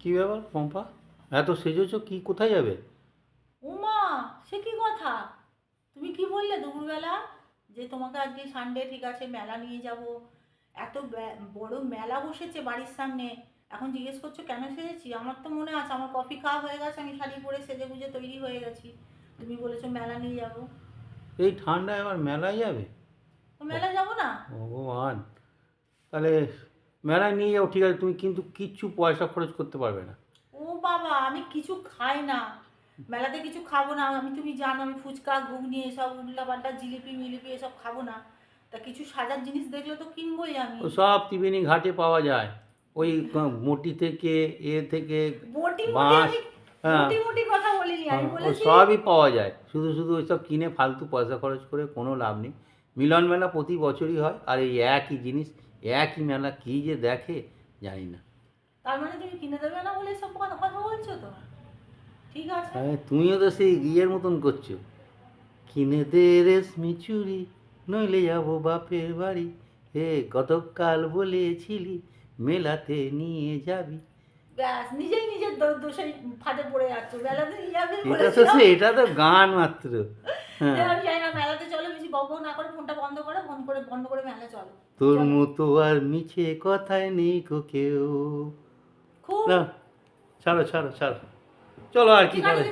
কি ব্যাপার পম্পা? এত সেজেছো কি কোথায় যাবে? উমা সে কি কথা? তুমি কি বললে দুপুরবেলা? যে তোমাকে আজকে সানডে ঠিক আছে মেলা নিয়ে যাব। এত বড় মেলা বসেছে বাড়ির সামনে। এখন জিজ্ঞেস করছ কেন সেজেছি? আমার তো মনে আছে আমার কফি খাওয়া হয়ে গেছে আমি শাড়ি পরে সেজে গুজে তৈরি হয়ে গেছি। তুমি বলেছ মেলা নিয়ে যাব। এই ঠান্ডায় আবার মেলায় যাবে? তো মেলা যাব না? ভগবান। তাহলে মেলায় নিয়ে যাও ঠিক আছে তুমি কিন্তু কিচ্ছু পয়সা খরচ করতে পারবে না। ও বাবা আমি কিছু খাই না। মেলাতে কিছু খাব না আমি তুমি জানো আমি ফুচকা ঘুগনি এসব উল্লাপাল্টা জিলিপি মিলিপি এসব খাব না। তা কিছু সাজার জিনিস দেখলে তো কিনবোই আমি। ও সব ত্রিবেণী ঘাটে পাওয়া যায়। ওই মোটি থেকে এ থেকে মোটি মোটি বাঁশ, হ্যাঁ। ও সবই পাওয়া যায়। শুধু শুধু ওইসব কিনে ফালতু পয়সা খরচ করে কোনো লাভ নেই। মিলন মেলা প্রতি বছরই হয় আর এই একই জিনিস একই মেলা কী যে দেখে জানি না। তার মানে তুমি কিনে দেবে না বলে সব কথা কথা বলছো তো? ঠিক আছে। তুমিও তো সেই ইয়ের মতন করছ। কিনে দে রেশমি চুরি নইলে যাব বাপের বাড়ি। হে গতকাল বলেছিলি মেলাতে নিয়ে যাবি। ব্যাস নিজেই নিজের দোষে ফাঁদে পড়ে যাচ্ছ। মেলাতে নিয়ে যাবে এটা তো এটা তো গান মাত্র। আমি জানি না মেলাতে চলো বেশি বক না করে ফোনটা বন্ধ করে ফোন করে বন্ধ করে মেলা চলো। তোর মতো আর মিছে কথায় নেই গো কেউ। খুব না ছাড়ো ছাড়ো ছাড়ো। চলো আর কি করে?